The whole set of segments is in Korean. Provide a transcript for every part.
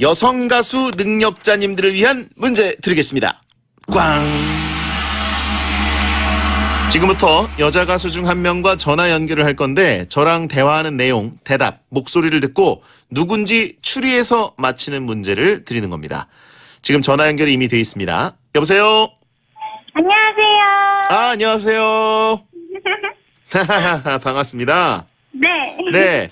여성 가수 능력자님들을 위한 문제 드리겠습니다. 꽝. 지금부터 여자 가수 중 한 명과 전화 연결을 할 건데 저랑 대화하는 내용, 대답, 목소리를 듣고 누군지 추리해서 맞히는 문제를 드리는 겁니다. 지금 전화 연결이 이미 돼 있습니다. 여보세요? 안녕하세요. 아, 안녕하세요. 반갑습니다. 네. 네.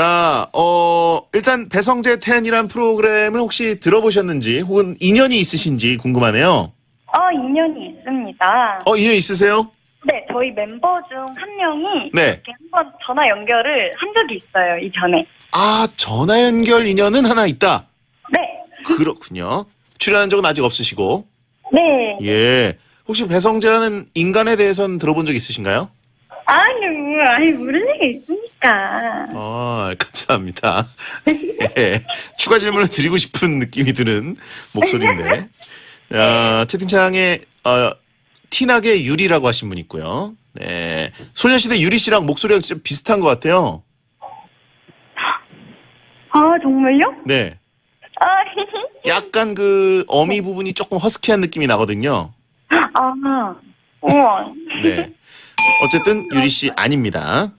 자, 어, 일단 배성재 태연이란 프로그램을 혹시 들어보셨는지 혹은 인연이 있으신지 궁금하네요. 어, 인연이 있습니다. 어, 인연 있으세요? 네, 저희 멤버 중 한 명이 네. 이렇게 한번 전화 연결을 한 적이 있어요, 이전에. 아, 전화 연결 인연은 하나 있다. 네. 그렇군요. 출연한 적은 아직 없으시고. 네. 예. 혹시 배성재라는 인간에 대해서는 들어본 적 있으신가요? 아니, 아니, 모르는 게 있으니까. 아, 감사합니다. 예. 추가 질문을 드리고 싶은 느낌이 드는 목소리인데. 아, 채팅창에, 어, 티나게 유리라고 하신 분 있고요. 네. 소녀시대 유리 씨랑 목소리가 진짜 비슷한 것 같아요. 아, 정말요? 네. 아, 약간 그 어미 부분이 조금 허스키한 느낌이 나거든요. 아, 우와. 네. 어쨌든 유리 씨 아닙니다.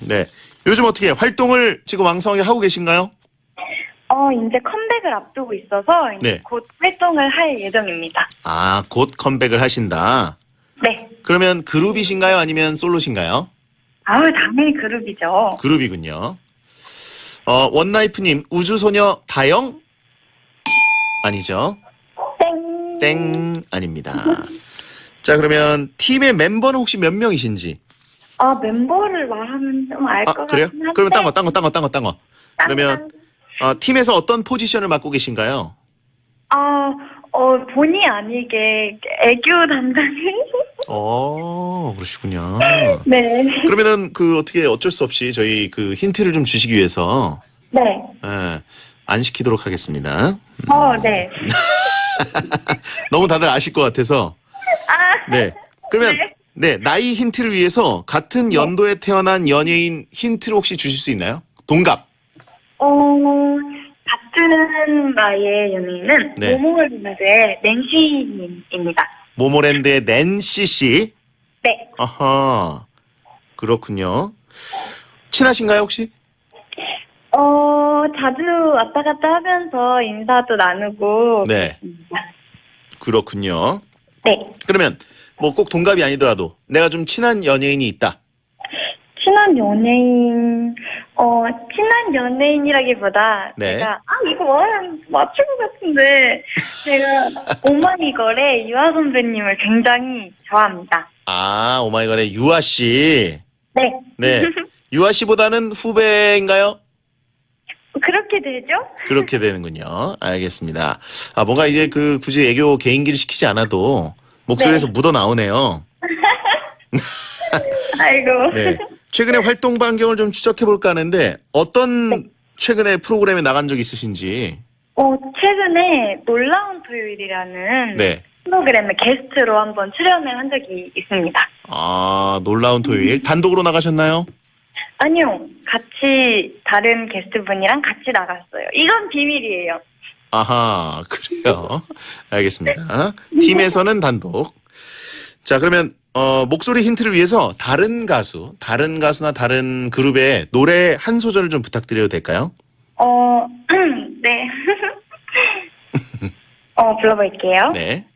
네. 요즘 어떻게 활동을 지금 왕성하게 하고 계신가요? 어, 이제 컴백을 앞두고 있어서 이제 네. 곧 활동을 할 예정입니다. 아, 곧 컴백을 하신다. 네. 그러면 그룹이신가요? 아니면 솔로신가요? 아우, 당연히 그룹이죠. 그룹이군요. 어, 원라이프님, 우주소녀 다영? 아니죠. 땡. 땡, 아닙니다. 자, 그러면 팀의 멤버는 혹시 몇 명이신지? 아, 멤버를 말하면 좀알 아, 것 그래요? 같긴 한데. 그러면 딴 거, 딴 거, 딴 거, 딴 거, 딴 거. 딴 그러면 거. 어, 팀에서 어떤 포지션을 맡고 계신가요? 아, 어, 본의 아니게 애교 담당이. 어, 그러시군요. 네. 그러면은 그 어떻게 어쩔 수 없이 저희 그 힌트를 좀 주시기 위해서 네. 예, 안 시키도록 하겠습니다. 어, 네. 너무 다들 아실 것 같아서 아, 네. 그러면 네 나이 힌트를 위해서 같은 연도에 태어난 연예인 힌트를 혹시 주실 수 있나요? 동갑. 어, 같은 나이의 연예인은 네. 모모랜드의 낸시님입니다. 모모랜드의 낸시 씨. 네. 아하. 그렇군요. 친하신가요 혹시? 어, 자주 왔다 갔다 하면서 인사도 나누고. 네. 그렇군요. 네. 그러면 뭐 꼭 동갑이 아니더라도 내가 좀 친한 연예인이 있다. 친한 연예인, 어, 친한 연예인이라기보다 네. 제가, 아, 이거 말하면 맞출 것 같은데, 제가 오마이걸의 유아 선배님을 굉장히 좋아합니다. 아 오마이걸의 유아 씨. 네. 네. 유아 씨보다는 후배인가요? 그렇게 되죠? 그렇게 되는군요. 알겠습니다. 아, 뭔가 이제 그 굳이 애교 개인기를 시키지 않아도 목소리에서 네. 묻어 나오네요. 아이고. 네. 최근에 활동 반경을 좀 추적해 볼까 하는데 어떤 최근에 프로그램에 나간 적 있으신지. 어, 최근에 놀라운 토요일이라는 네. 프로그램에 게스트로 한번 출연을 한 적이 있습니다. 아, 놀라운 토요일. 단독으로 나가셨나요? 아니요, 다른 게스트분이랑 같이 나갔어요. 이건 비밀이에요. 아하, 그래요. 알겠습니다. 팀에서는 단독. 자, 그러면 어, 목소리 힌트를 위해서 다른 가수, 다른 가수나 다른 그룹의 노래 한 소절을 좀 부탁드려도 될까요? 어, 네. 어, 불러볼게요. 네.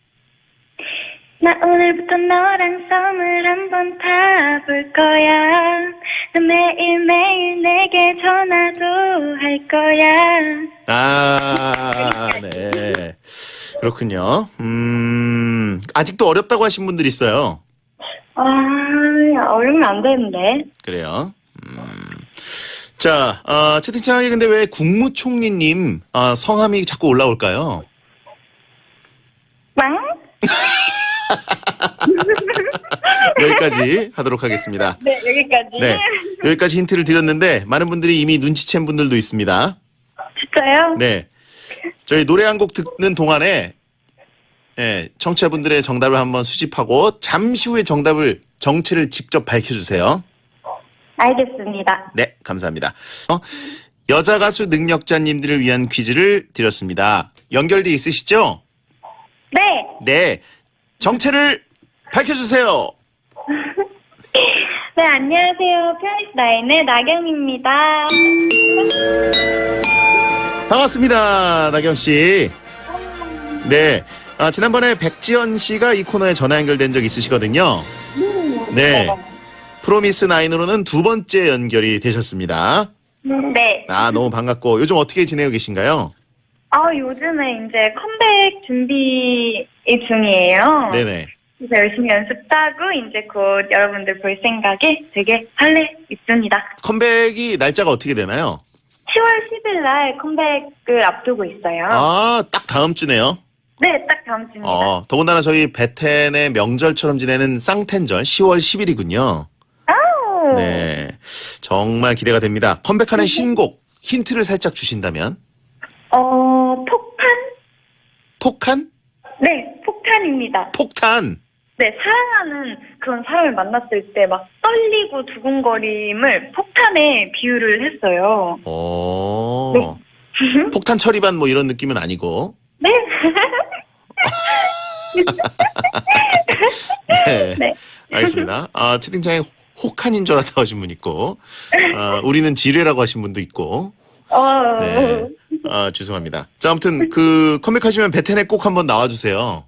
나 오늘부터 너랑 썸을 한번 타볼 거야. 너 매일매일 내게 전화도 할 거야. 아, 네. 그렇군요. 음, 아직도 어렵다고 하신 분들 있어요. 아, 어려우면 안 되는데. 그래요. 음. 자, 아, 채팅창에 근데 왜 국무총리님 아, 성함이 자꾸 올라올까요? 빵? 여기까지 하도록 하겠습니다. 네, 여기까지. 네. 여기까지 힌트를 드렸는데 많은 분들이 이미 눈치챈 분들도 있습니다. 진짜요? 네. 저희 노래 한 곡 듣는 동안에 예, 청취자분들의 정답을 한번 수집하고 잠시 후에 정답을 정체를 직접 밝혀주세요. 알겠습니다. 네, 감사합니다. 어, 여자 가수 능력자님들을 위한 퀴즈를 드렸습니다. 연결돼 있으시죠? 네. 네. 정체를 밝혀주세요. 네, 안녕하세요. 나인의 나경입니다. 반갑습니다. 나경 씨. 네. 아, 지난번에 백지연 씨가 이 코너에 전화 연결된 적 있으시거든요. 네. 프로미스 나인으로는 두 번째 연결이 되셨습니다. 네. 아, 너무 반갑고 요즘 어떻게 지내고 계신가요? 아, 요즘에 이제 컴백 준비 중이에요. 네네. 그래서 열심히 연습 따고 이제 곧 여러분들 볼 생각에 되게 설레 있습니다. 컴백이 날짜가 어떻게 되나요? 10월 10일 날 컴백을 앞두고 있어요. 아, 딱 다음 주네요. 네, 딱 다음 주입니다. 어, 더군다나 저희 베텐의 명절처럼 지내는 쌍텐절 10월 10일이군요. 아우. 네. 정말 기대가 됩니다. 컴백하는 신곡 힌트를 살짝 주신다면 어, 폭탄? 톡한? 네, 폭탄입니다. 폭탄. 네, 사랑하는 그런 사람을 만났을 때 막 떨리고 두근거림을 폭탄에 비유를 했어요. 오. 네. 폭탄 처리반 뭐 이런 느낌은 아니고. 네. 네. 네. 알겠습니다. 아, 채팅창에 혹한인 줄 알았다 하신 분 있고, 아, 우리는 지뢰라고 하신 분도 있고, 어. 네. 아, 죄송합니다. 자, 아무튼 그 컴백하시면 베텐에 꼭 한번 나와주세요.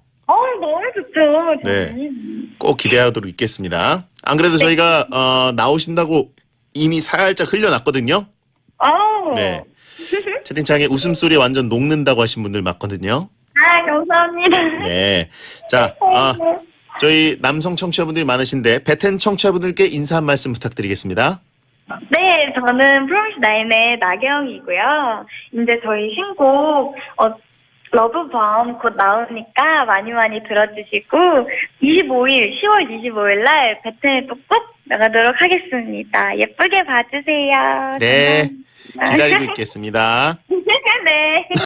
어, 너무 좋죠. 네. 저는. 꼭 기대하도록 있겠습니다. 안 그래도 저희가 어, 나오신다고 이미 살짝 흘려놨거든요. 아우. 네. 채팅창에 웃음소리 완전 녹는다고 하신 분들 많거든요. 아, 감사합니다. 네. 자, 아, 저희 남성 청취자분들이 많으신데 베텐 청취자분들께 인사 한 말씀 부탁드리겠습니다. 네, 저는 프로미스 나인의 나경이고요. 이제 저희 신곡 어, 러브밤 곧 나오니까 많이 많이 들어주시고 25일, 10월 25일 날 베텐에 또꼭 나가도록 하겠습니다. 예쁘게 봐주세요. 네. 기다리고 있겠습니다. 네.